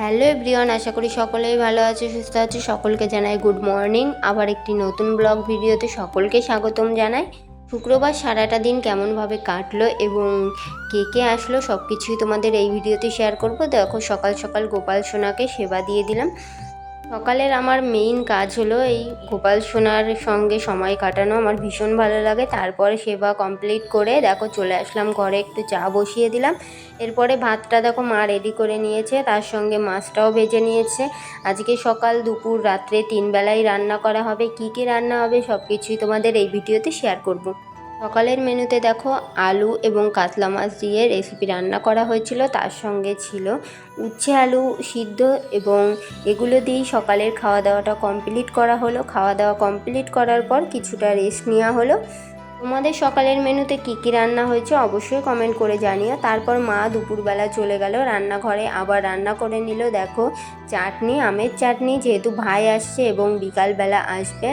Hello everyone, আশা করি সকলেই ভালো আছে, সুস্থ আছে। সকলকে জানাই গুড মর্নিং। আবার একটি নতুন ব্লগ ভিডিওতে সকলকে স্বাগতম জানাই। শুক্রবার সারাটা দিন কেমনভাবে কাটলো এবং কে কে আসলো সব কিছুই তোমাদের এই ভিডিওতে শেয়ার করব। দেখো, সকাল সকাল গোপাল সোনাকে সেবা দিয়ে দিলাম। সকালের আমার মেইন কাজ হলো এই গোপাল সোনার সঙ্গে সময় কাটানো। আমার ভীষণ ভালো লাগে। তারপরে সেবা কমপ্লিট করে দেখো চলে আসলাম, ঘরে একটু চা বসিয়ে দিলাম। এরপরে ভাতটা দেখো মা রেডি করে নিয়েছে, তার সঙ্গে মাছটাও ভেজে নিয়েছে। আজকে সকাল, দুপুর, রাত্রে তিন বেলায় রান্না করা হবে। কি কি রান্না হবে সব কিছুই তোমাদের এই ভিডিওতে শেয়ার করব। সকালের মেনুতে দেখো আলু এবং কাতলা মাছ দিয়ে রেসিপি রান্না করা হয়েছিল। তার সঙ্গে ছিল উচ্ছে আলু সিদ্ধ এবং এগুলো দিয়েই সকালের খাওয়া দাওয়াটা কমপ্লিট করা হলো। খাওয়া দাওয়া কমপ্লিট করার পর কিছুটা রেস্ট নেওয়া হলো। তোমাদের সকালের মেনুতে কী কী রান্না হয়েছে অবশ্যই কমেন্ট করে জানিও। তারপর মা দুপুরবেলা চলে গেল, রান্নাঘরে আবার রান্না করে নিল। দেখো চাটনি, আমের চাটনি যেহেতু ভাই আসছে এবং বিকালবেলা আসবে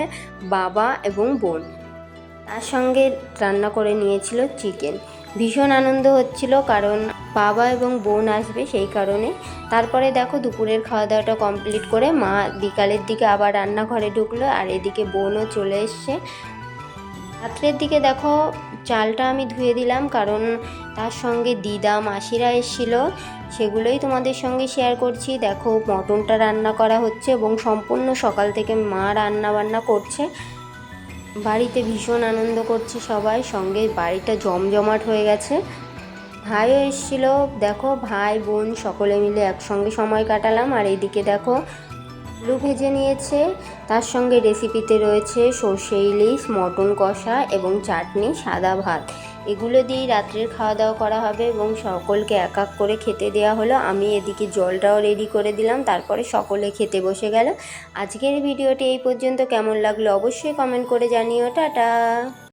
বাবা এবং বোন। তার সঙ্গে রান্না করে নিয়েছিল চিকেন ভীষণ আনন্দ হচ্ছিল কারণ বাবা এবং বোন আসবে সেই কারণে। তারপরে দেখো দুপুরের খাওয়া দাওয়াটা কমপ্লিট করে মা বিকালের দিকে আবার রান্নাঘরে ঢুকলো আর এদিকে বোনও চলে এসছে। রাত্রের দিকে দেখো চালটা আমি ধুয়ে দিলাম কারণ তার সঙ্গে দিদা, মাসিরা এসেছিল। সেগুলোই তোমাদের সঙ্গে শেয়ার করছি। দেখো মটনটা রান্না করা হচ্ছে এবং সম্পূর্ণ সকাল থেকে মা রান্না বান্না করছে। বাড়িতে ভীষণ আনন্দ করছি সবাই, সঙ্গে বাড়িটা জমজমাট হয়ে গেছে। ভাইও এসেছিল, দেখো ভাই, বোন সকলে মিলে একসঙ্গে সময় কাটালাম। আর এদিকে দেখো লু ভেজে নিয়েছে, তার সঙ্গে রেসিপিতে রয়েছে সর্ষে ইলিশ, মটন কষা এবং চাটনি, সাদা ভাত। এগুলো দিয়েই রাত্রের খাওয়া দাওয়া করা হবে এবং সকলকে এক এক করে খেতে দেওয়া হলো। আমি এদিকে জলটাও রেডি করে দিলাম, তারপরে সকলে খেতে বসে গেল। আজকের ভিডিওটি এই পর্যন্ত। কেমন লাগল অবশ্যই কমেন্ট করে জানিও। টাটা!